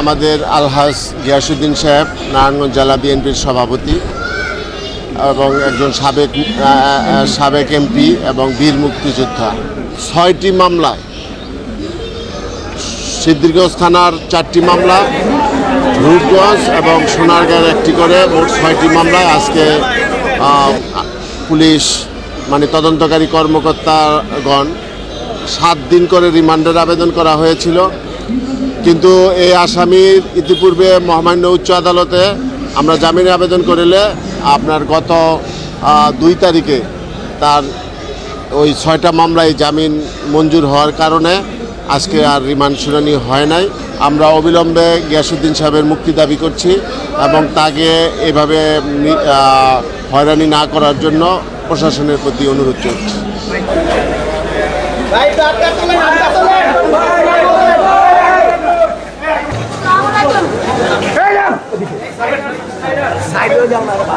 আমাদের আলহাজ গিয়াসুদ্দিন সাহেব, নারায়ণগঞ্জ জেলা বিএনপির সভাপতি এবং একজন সাবেক সাবেক এমপি এবং বীর মুক্তিযোদ্ধা। ছয়টি মামলায় সিদ্দিরগঞ্জ থানার চারটি মামলা, রূপগঞ্জ এবং সোনারগাঁয়ের একটি করে, মোট ছয়টি মামলায় আজকে পুলিশ মানে তদন্তকারী কর্মকর্তাগণ সাত দিন করে রিমান্ডের আবেদন করা হয়েছিল। কিন্তু এই আসামির ইতিপূর্বে মহামান্য উচ্চ আদালতে আমরা জামিনে আবেদন করিলে আপনার গত দুই তারিখে তার ওই ছয়টা মামলায় জামিন মঞ্জুর হওয়ার কারণে আজকে আর রিমান্ড শুনানি হয় নাই। আমরা অবিলম্বে গিয়াসুদ্দিন সাহেবের মুক্তি দাবি করছি এবং তাকে এভাবে হয়রানি না করার জন্য প্রশাসনের প্রতি অনুরোধ করছি।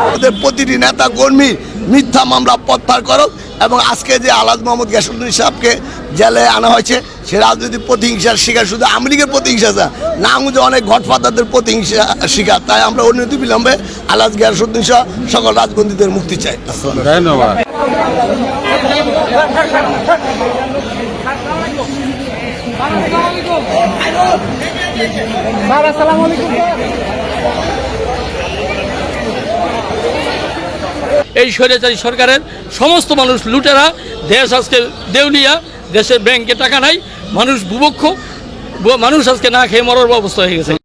আমাদের প্রতিটি নেতা কর্মী মিথ্যা মামলা প্রত্যাহার করো এবং আজকে যে আলাদ মোহাম্মদ গ্যাসুদ্দিন সাহেবকে জেলে আনা হয়েছে সে রাজনৈতিক প্রতিহিংসার শিকার শুধু আওয়ামী লীগের প্রতিহিংসা না নাম যে অনেক ঘটফাদারদের প্রতিহিংসা শিকার তাই আমরা অন্যতি বিলম্বে আলাদ গ্যাসুদ্দিন সহ সকল রাজবন্দীদের মুক্তি চাই। আসসালাম ধন্যবাদ এই স্বৈরাচারী সরকারের সমস্ত মানুষ লুটেরা, দেশ আজকে দেউলিয়া, দেশের ব্যাংকে টাকা নাই, মানুষ বুভক্ষ মানুষ আজকে না খেয়ে মরার অবস্থা হয়ে গেছে।